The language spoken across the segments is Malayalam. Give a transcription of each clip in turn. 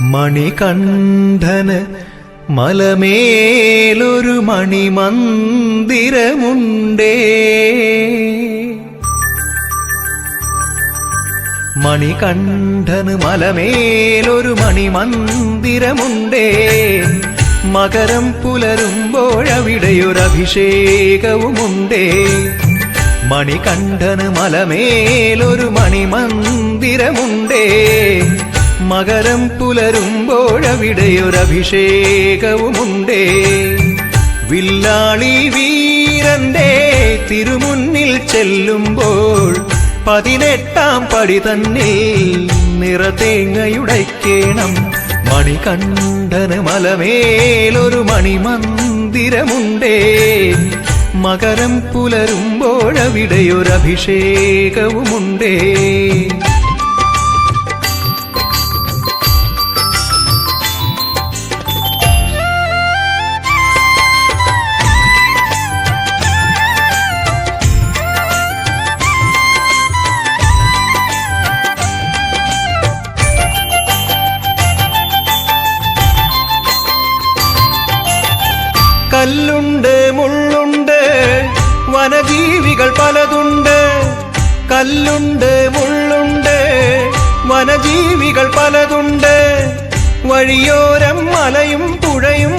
മണികണ്ഠന് മലമേലൊരു മണിമന്ദിരമുണ്ടേ. മണികണ്ഠന് മലമേലൊരു മണിമന്ദിരമുണ്ടേ. മകരം പുലരുമ്പോഴവിടെയൊരഭിഷേകവുമുണ്ടേ. മണികണ്ഠന് മലമേലൊരു മണിമന്ദിരമുണ്ടേ മകരം പുലരുമ്പോഴവിടെയൊരഭിഷേകവുമുണ്ടേ വില്ലാളി വീരന്റെ തിരുമുന്നിൽ ചെല്ലുമ്പോൾ പതിനെട്ടാം പടി തന്നിൽ നിറതേങ്ങയുടയ്ക്കേണം മണികണ്ഠന് മലമേലൊരു മണിമന്ദിരമുണ്ടേ. മകരം പുലരുമ്പോഴവിടെയൊരഭിഷേകവുമുണ്ടേ വനജീവികൾ പലതുണ്ട്. കല്ലുണ്ട് മുള്ളുണ്ട്. വനജീവികൾ പലതുണ്ട്. വഴിയോരം മലയും പുഴയും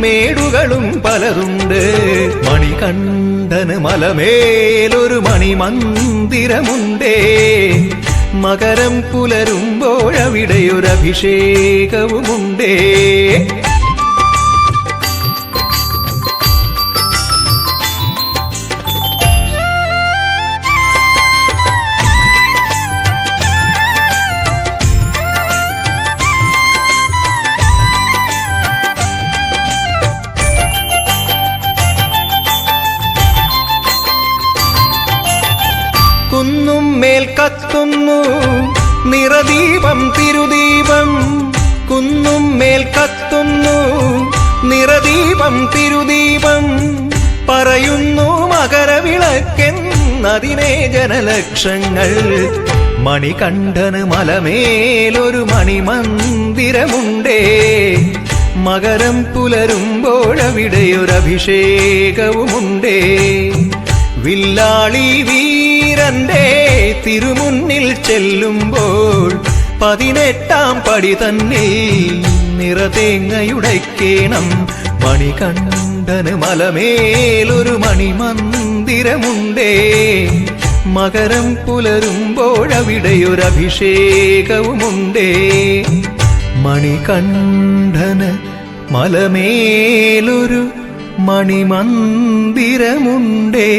മേടുകളും പലതുണ്ട്. മണികണ്ഠന് മലമേലൊരു മണിമന്ദിരമുണ്ടേ. മകരം പുലരുമ്പോഴവിടെയൊരഭിഷേകവുമുണ്ടേ. മേൽ കത്തുന്നു. നിറദീപം തിരുദീപം കുന്നും മേൽ കത്തുന്നു. നിറദീപം തിരുദീപം പറയുന്നു മകരവിളക്കെന്നതിനെ ജനലക്ഷങ്ങൾ. മണികണ്ഠന് മലമേലൊരു മണിമന്ദിരമുണ്ടേ. മകരം പുലരുമ്പോഴവിടെയൊരഭിഷേകവുമുണ്ടേ വില്ലാളി വീരന്റെ തിരുമുന്നിൽ ചെല്ലുമ്പോൾ പതിനെട്ടാം പടി തന്നിൽ നിറതേങ്ങയുടയ്ക്കേണം മണികണ്ഠന് മലമേലൊരു മണിമന്ദിരമുണ്ടേ. മകരം പുലരുമ്പോഴവിടെയൊരഭിഷേകവുമുണ്ടേ. മണികണ്ഠന് മലമേലൊരു മണിമന്ദിരമുണ്ടേ.